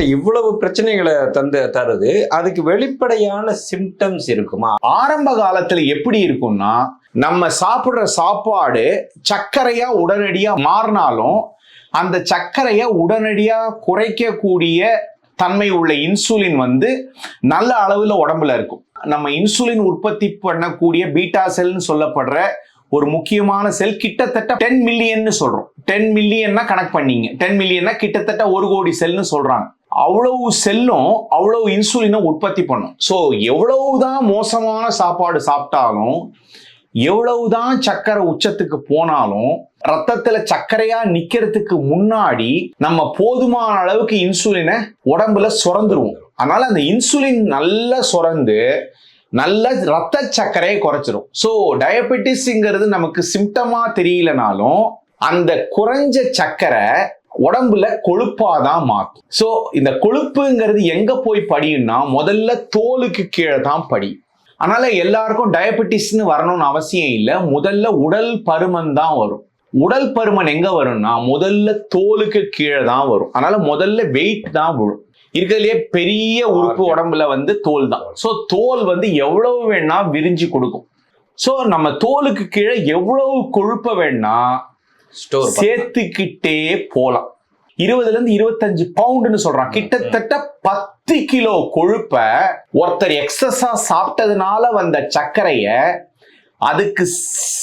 மற்ற இவ்வளவு பிரச்சனைகளை தந்து தருது அதுக்கு வெளிப்படையான சிம்டம்ஸ் இருக்குமா? ஆரம்ப காலத்துல எப்படி இருக்கும்னா நம்ம சாப்பிடுற சாப்பாடு சர்க்கரையா உடனடியா மாறினாலும் அந்த சர்க்கரையை உடனடியா குறைக்கக்கூடிய தன்மை உள்ள இன்சுலின் வந்து நல்ல அளவுல உடம்புல இருக்கும். நம்ம இன்சுலின் உற்பத்தி பண்ணக்கூடிய பீட்டா செல்னு சொல்லப்படுற ஒரு முக்கியமான செல் கிட்டத்தட்ட டென் மில்லியன்னு சொல்றோம். டென் மில்லியன்னா கணக்கு பண்ணீங்க. டென் மில்லியன்னா கிட்டத்தட்ட ஒரு கோடி செல்னு சொல்றாங்க. அவ்வளவு செல்லும் அவ்வளவு இன்சுலினை உற்பத்தி பண்ணும். ஸோ எவ்வளவுதான் மோசமான சாப்பாடு சாப்பிட்டாலும் எவ்வளவுதான் சக்கரை உச்சத்துக்கு போனாலும் ரத்தத்துல சர்க்கரையா நிக்கிறதுக்கு முன்னாடி நம்ம போதுமான அளவுக்கு இன்சுலினை உடம்புல சுரந்துருவோம். அதனால அந்த இன்சுலின் நல்லா சுரந்து நல்ல ரத்த சர்க்கரையை குறைச்சிரும். ஸோ டயபெட்டிஸ்ங்கிறது நமக்கு சிம்டமா தெரியலனாலும் அந்த குறைஞ்ச சர்க்கரை உடம்புல கொழுப்பாதான் மாற்றும் ஸோ இந்த கொழுப்புங்கிறது எங்க போய் படியும்னா முதல்ல தோலுக்கு கீழே தான் படியும் அதனால எல்லாருக்கும் டயபெட்டிஸ்னு வரணும்னு அவசியம் இல்லை முதல்ல உடல் பருமன் தான் வரும். உடல் பருமன் எங்க வரும்னா முதல்ல தோலுக்கு கீழே தான் வரும். அதனால முதல்ல வெயிட் தான் விழும். இருக்கிறதுலே பெரிய உறுப்பு உடம்புல வந்து தோல் தான். ஸோ தோல் வந்து எவ்வளவு வேணா விரிஞ்சு கொடுக்கும். ஸோ நம்ம தோலுக்கு கீழே எவ்வளவு கொழுப்ப வேணா சேர்த்துக்கிட்டே போலாம். இருபதுல இருந்து இருபத்தஞ்சு பவுண்டுன்னு சொல்றான். கிட்டத்தட்ட பத்து கிலோ கொழுப்ப ஒருத்தர் எக்ஸஸா சாப்பிட்டதுனால வந்த சர்க்கரைய அதுக்கு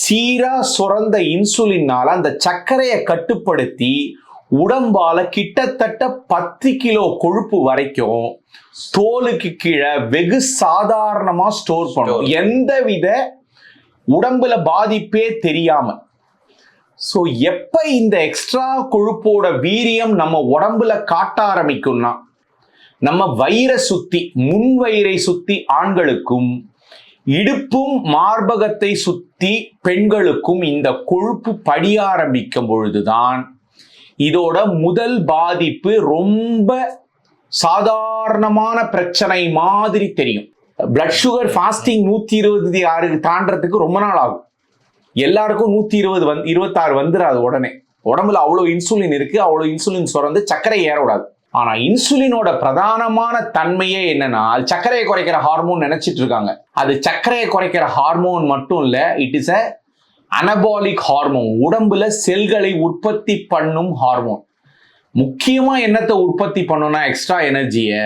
சீரா சுரந்த இன்சுலினால அந்த சர்க்கரையை கட்டுப்படுத்தி உடம்பால கிட்டத்தட்ட பத்து கிலோ கொழுப்பு வரைக்கும் தோலுக்கு கீழே வெகு சாதாரணமா ஸ்டோர் பண்ணும் எந்தவித உடம்புல பாதிப்பே தெரியாம ஸோ எப்போ இந்த எக்ஸ்ட்ரா கொழுப்போட வீரியம் நம்ம உடம்புல காட்ட ஆரம்பிக்கும்னா நம்ம வயிறை சுத்தி முன் வயிறை சுத்தி ஆண்களுக்கும் இடுப்பும் மார்பகத்தை சுத்தி பெண்களுக்கும் இந்த கொழுப்பு படிய ஆரம்பிக்கும் பொழுதுதான் இதோட முதல் பாதிப்பு ரொம்ப சாதாரணமான பிரச்சனை மாதிரி தெரியும். பிளட் சுகர் ஃபாஸ்டிங் நூத்தி இருபது ஆறு தாண்டறதுக்கு ரொம்ப நாள் ஆகும். எல்லாருக்கும் நூத்தி இருபது வந்து இருபத்தாறு வந்துடாது உடனே. உடம்புல அவ்வளோ இன்சுலின் இருக்கு அவ்வளோ இன்சுலின் சுரந்து சர்க்கரை ஏறக்கூடாது ஆனால் ஆனா இன்சுலினோட பிரதானமான தன்மையே என்னன்னா அது சர்க்கரையை குறைக்கிற ஹார்மோன் நினைச்சிட்டு இருக்காங்க. அது சர்க்கரையை குறைக்கிற ஹார்மோன் மட்டும் இல்ல it is a anabolic hormone உடம்புல செல்களை உற்பத்தி பண்ணும் ஹார்மோன் முக்கியமா என்னத்தை உற்பத்தி பண்ணும்னா எக்ஸ்ட்ரா எனர்ஜியை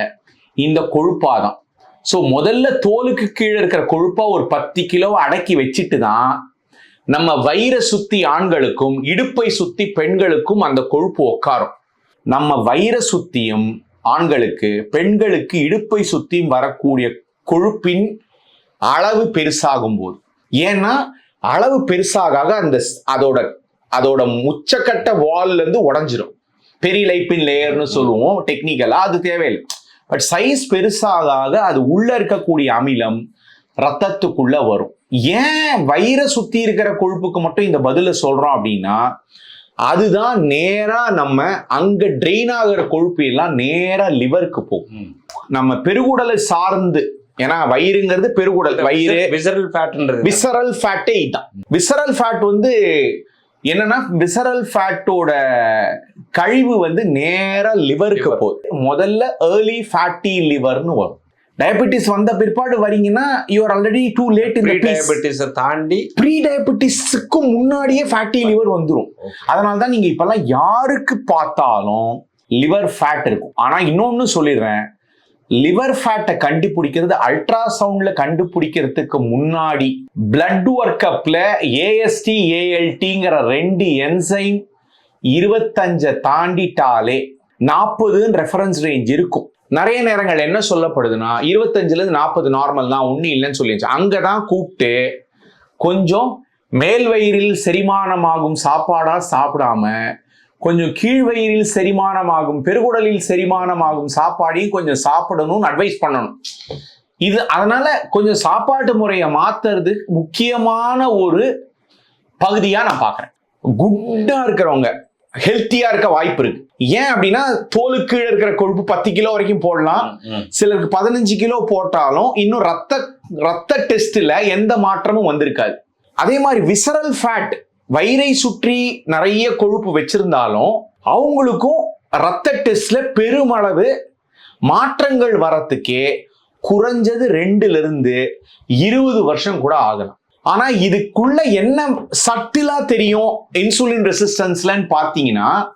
இந்த கொழுப்பாதான் ஸோ முதல்ல தோலுக்கு கீழே இருக்கிற கொழுப்பா ஒரு பத்து கிலோ அடக்கி வச்சுட்டு தான் நம்ம வயிற சுத்தி ஆண்களுக்கும் இடுப்பை சுத்தி பெண்களுக்கும் அந்த கொழுப்பு உட்காரும். நம்ம வயிற சுத்தியும் ஆண்களுக்கு பெண்களுக்கு இடுப்பை சுத்தியும் வரக்கூடிய கொழுப்பின் அளவு பெருசாகும் போது ஏன்னா அளவு பெருசாக அந்த ஸ்- அதோட அதோட உச்சக்கட்ட வால்ல இருந்து உடஞ்சிரும். பெரிலைப்பின் லேயர்னு சொல்லுவோம் டெக்னிக்கலா அது தேவையில்லை. பட் சைஸ் பெருசாக ஆக அது உள்ள இருக்கக்கூடிய அமிலம் ரத்தத்துக்குள்ள வரும். ஏன் வயிறை சுத்தி இருக்கிற கொழுப்புக்கு மட்டும் இந்த பதில சொல்றோம் அப்படின்னா அதுதான் நேரா நம்ம அங்க ட்ரெயின் ஆகிற கொழுப்பு எல்லாம் நேரா லிவருக்கு போகும். நம்ம பெருகுடலை சார்ந்து ஏன்னா வயிறுங்கிறது பெருகுடல் வயிறு விசரல் ஃபேட்ன்றது விசரல் ஃபேட்டே இதுதான். விசரல் ஃபேட் வந்து என்னன்னா விசரல் ஃபேட்டோட கழிவு வந்து நேரா லிவருக்கு. போகுது. முதல்ல ஏர்லி ஃபேட்டி லிவர்னு வரும். டயபெட்டிஸ் வந்த பிற்பாடு வரீங்கன்னா you're already too late in டயபெட்டிஸை தாண்டி ப்ரீ டயபெட்டிஸ்க்கு முன்னாடியே ஃபேட்டி லிவர் வந்துடும் அதனால தான் நீங்க இப்பெல்லாம் யாருக்கு பார்த்தாலும் லிவர் ஃபேட் இருக்கும். ஆனா இன்னொன்னு சொல்லிடுறேன். லிவர் ஃபேட்டை கண்டுபிடிக்கிறது அல்ட்ராசவுண்ட்ல கண்டுபிடிக்கிறதுக்கு முன்னாடி பிளட் ஒர்க் அப்ல ஏஎஸ்டி ஏஎல்டிங்கிற ரெண்டு என்சைம் இருபத்தஞ்சை தாண்டிட்டாலே நாற்பதுன்னு ரெஃபரன்ஸ் ரேஞ்ச் இருக்கும். நிறைய நேரங்கள் என்ன சொல்லப்படுதுன்னா இருபத்தஞ்சிலேருந்து நாற்பது நார்மல் தான் ஒன்றும் இல்லைன்னு சொல்லிடுச்சு அங்கதான் கூப்பிட்டு கொஞ்சம் மேல் வயிறில் செரிமானமாகும் சாப்பாடாக சாப்பிடாம கொஞ்சம் கீழ் வயிறில் செரிமானமாகும் பெருகுடலில் செரிமானமாகும் சாப்பாடையும் கொஞ்சம் சாப்பிடணும்னு அட்வைஸ் பண்ணணும். இது அதனால கொஞ்சம் சாப்பாட்டு முறையை மாத்துறது முக்கியமான ஒரு பகுதியாக நான் பார்க்குறேன். குட்டாக இருக்கிறவங்க ஹெல்த்தியா இருக்க வாய்ப்பு இருக்கு. ஏன் அப்படின்னா தோலுக்கு கீழே இருக்கிற கொழுப்பு பத்து கிலோ வரைக்கும் போடலாம். சிலருக்கு பதினஞ்சு கிலோ போட்டாலும் இன்னும் ரத்த ரத்த டெஸ்ட்ல எந்த மாற்றமும் வந்திருக்காது. அதே மாதிரி விசரல் ஃபேட் வயிறை சுற்றி நிறைய கொழுப்பு வச்சிருந்தாலும் அவங்களுக்கும் ரத்த டெஸ்ட்ல பெருமளவு மாற்றங்கள் வரத்துக்கே குறைஞ்சது ரெண்டுல இருந்து இருபது வருஷம் கூட ஆகலாம் ஆனா இதுக்குள்ள என்ன சட்டிலா தெரியும்? இன்சுலின் ரெசிஸ்டன்ஸ்லன்னு பார்த்தீங்கன்னா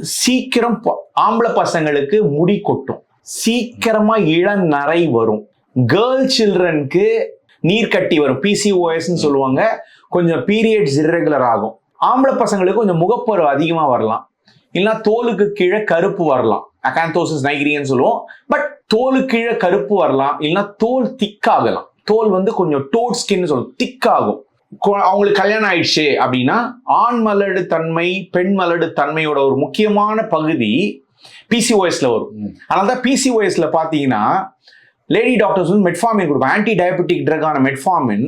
சீக்கிரம் ப- ஆம்பளை பசங்களுக்கு முடி கொட்டும். சீக்கிரமா இளநரை வரும். கேர்ள் சில்ட்ரனுக்கு நீர் கட்டி வரும். பிசிஓஎஸ்ன்னு சொல்லுவாங்க. கொஞ்சம் பீரியட்ஸ் இரெகுலர் ஆகும். ஆம்பளை பசங்களுக்கு கொஞ்சம் முகப்பரு அதிகமாக வரலாம். இல்லைன்னா தோலுக்கு கீழே கருப்பு வரலாம். அகாந்தோசிஸ் நைகிரியன்னு சொல்லுவோம். பட் தோலுக்கு கீழே கருப்பு வரலாம். இல்லைன்னா தோல் திக்காகலாம் தோல் வந்து கொஞ்சம் டோட் ஸ்கின் சொல்லுவோம். திக்காகும் அவங்களுக்கு கல்யாணம் ஆயிடுச்சு அப்படின்னா ஆண் மலடு தன்மை பெண் மலடு தன்மையோட ஒரு முக்கியமான பகுதி பிசிஓஎஸ்ல வரும். அதனால தான் பிசிஓஎஸ்ல பார்த்தீங்கன்னா லேடி டாக்டர்ஸ் வந்து மெட்ஃபார்மின் கொடுப்பாங்க. ஆன்டி டயபெட்டிக் ட்ரக்கான மெட்ஃபார்மின்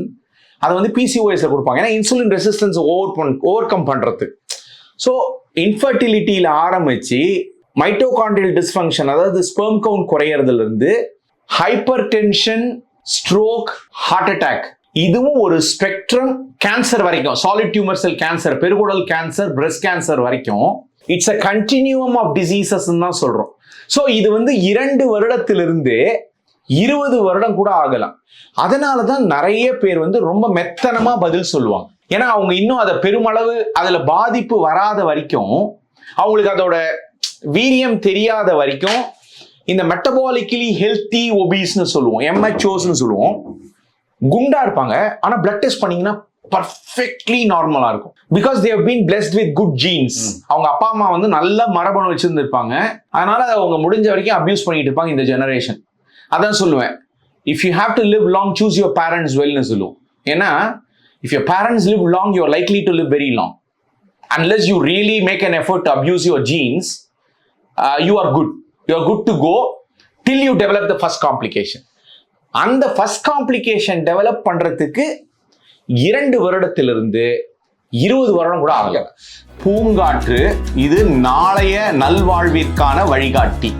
அதை வந்து பிசிஓஎஸ்ல கொடுப்பாங்க. ஏன்னா இன்சுலின் ரெசிஸ்டன்ஸ் ஓவர் பண் ஓவர் கம் பண்றது ஸோ இன்ஃபர்டிலிட்டியில் ஆரம்பிச்சு மைட்டோகாண்ட்ரியல் டிஸ்ஃபங்க்ஷன் அதாவது ஸ்பெர்ம் கவுண்ட் குறையறதுல இருந்து hypertension stroke heart attack இதுவும் ஒரு ஸ்பெக்ட்ரம் கேன்சர் வரைக்கும் சாலிட் டியூமர் செல் கேன்சர் பெருகுடல் கேன்சர் பிரஸ்ட் கேன்சர் வரைக்கும். It's a continuum of diseases தான் சொல்றோம். ஸோ இது வந்து இரண்டு வருடத்திலிருந்து இருபது வருடம் கூட ஆகலாம். அதனால தான் நிறைய பேர் வந்து ரொம்ப மெத்தனமா பதில் சொல்லுவாங்க. ஏன்னா அவங்க இன்னும் அதை பெருமளவு அதுல பாதிப்பு வராத வரைக்கும் அவங்களுக்கு அதோட வீரியம் தெரியாத வரைக்கும் இந்த மெட்டபாலிக்கலி ஹெல்த்தி ஒபீஸ்னு சொல்லுவோம் எம்ஹெச்ஓஸ்னு சொல்லுவோம். குண்டா இருப்பாங்க. ஆனா பிளட் டெஸ்ட் பண்ணீங்கன்னா பர்ஃபெக்ட்லி நார்மலா இருக்கும். Because they've been blessed with good genes அவங்க அப்பா அம்மா வந்து நல்ல மரபணு வச்சிருந்திருப்பாங்க. அதனால அதை அவங்க முடிஞ்ச வரைக்கும் அபியூஸ் பண்ணிட்டு இருப்பாங்க இந்த ஜெனரேஷன் அதான் சொல்லுவேன். If you have to live long choose your parents வெல்னு சொல்லுவோம். ஏன்னா if your parents live long you're likely to live very long unless you really make an effort abuse your genes you are good you good to go till you develop the first complication அந்த first complication develop பண்ணுறதுக்கு இரண்டு வருடத்திலிருந்து இருபது வருடம் கூட ஆகல. பூங்காற்று இது நாளைய நல்வாழ்விற்கான வழிகாட்டி.